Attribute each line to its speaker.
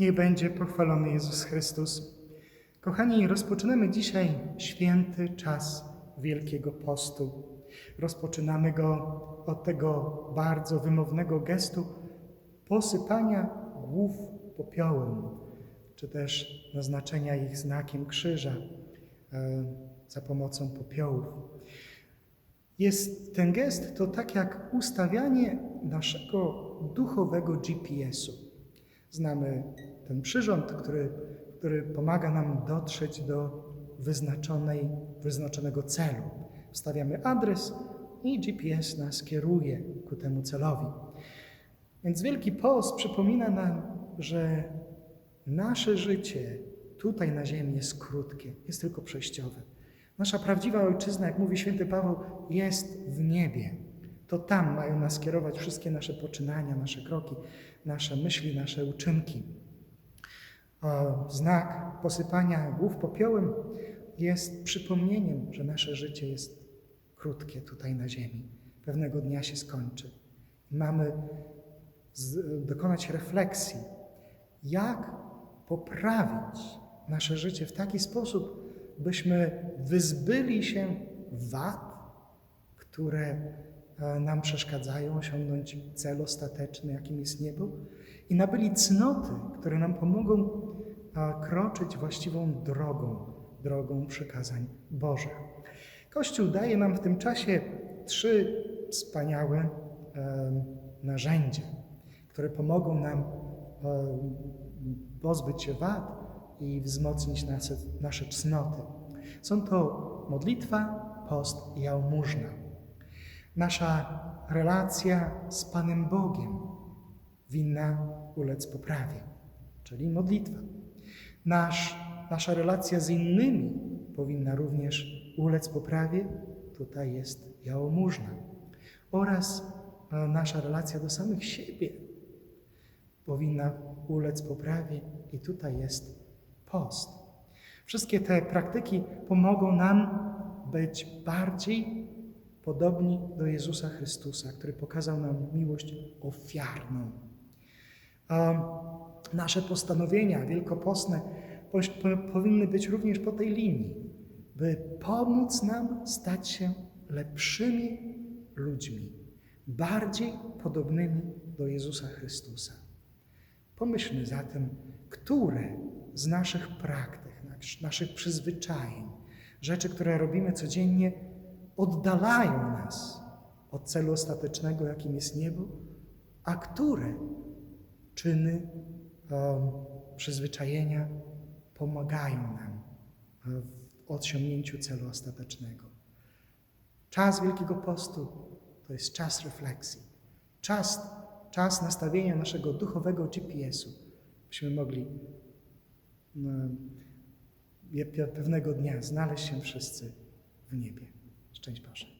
Speaker 1: Niech będzie pochwalony Jezus Chrystus. Kochani, rozpoczynamy dzisiaj święty czas Wielkiego Postu. Rozpoczynamy go od tego bardzo wymownego gestu posypania głów popiołem, czy też naznaczenia ich znakiem krzyża e, za pomocą popiołów. Jest ten gest to tak jak ustawianie naszego duchowego GPS-u. Znamy ten przyrząd, który, który pomaga nam dotrzeć do wyznaczonej, wyznaczonego celu. Wstawiamy adres i GPS nas kieruje ku temu celowi. Więc Wielki Post przypomina nam, że nasze życie tutaj na ziemi jest krótkie, jest tylko przejściowe. Nasza prawdziwa ojczyzna, jak mówi święty Paweł, jest w niebie. To tam mają nas kierować wszystkie nasze poczynania, nasze kroki, nasze myśli, nasze uczynki. Znak posypania głów popiołem jest przypomnieniem, że nasze życie jest krótkie tutaj na ziemi. Pewnego dnia się skończy. Mamy dokonać refleksji, jak poprawić nasze życie w taki sposób, byśmy wyzbyli się wad, które nam przeszkadzają osiągnąć cel ostateczny, jakim jest niebo, i nabyli cnoty, które nam pomogą e, kroczyć właściwą drogą, drogą przykazań Bożych. Kościół daje nam w tym czasie trzy wspaniałe e, narzędzia, które pomogą nam pozbyć się wad i wzmocnić nasze, nasze cnoty. Są to modlitwa, post i jałmużna. Nasza relacja z Panem Bogiem winna ulec poprawie, czyli modlitwa. Nasz, nasza relacja z innymi powinna również ulec poprawie, tutaj jest jałmużna. Oraz e, nasza relacja do samych siebie powinna ulec poprawie i tutaj jest post. Wszystkie te praktyki pomogą nam być bardziej podobni do Jezusa Chrystusa, który pokazał nam miłość ofiarną. A nasze postanowienia wielkopostne powinny być również po tej linii, by pomóc nam stać się lepszymi ludźmi, bardziej podobnymi do Jezusa Chrystusa. Pomyślmy zatem, które z naszych praktyk, naszych przyzwyczajeń, rzeczy, które robimy codziennie, oddalają nas od celu ostatecznego, jakim jest niebo, a które czyny, um, przyzwyczajenia pomagają nam w osiągnięciu celu ostatecznego. Czas Wielkiego Postu to jest czas refleksji, czas, czas nastawienia naszego duchowego GPS-u, byśmy mogli pewnego dnia znaleźć się wszyscy w niebie. Szczęść Boże.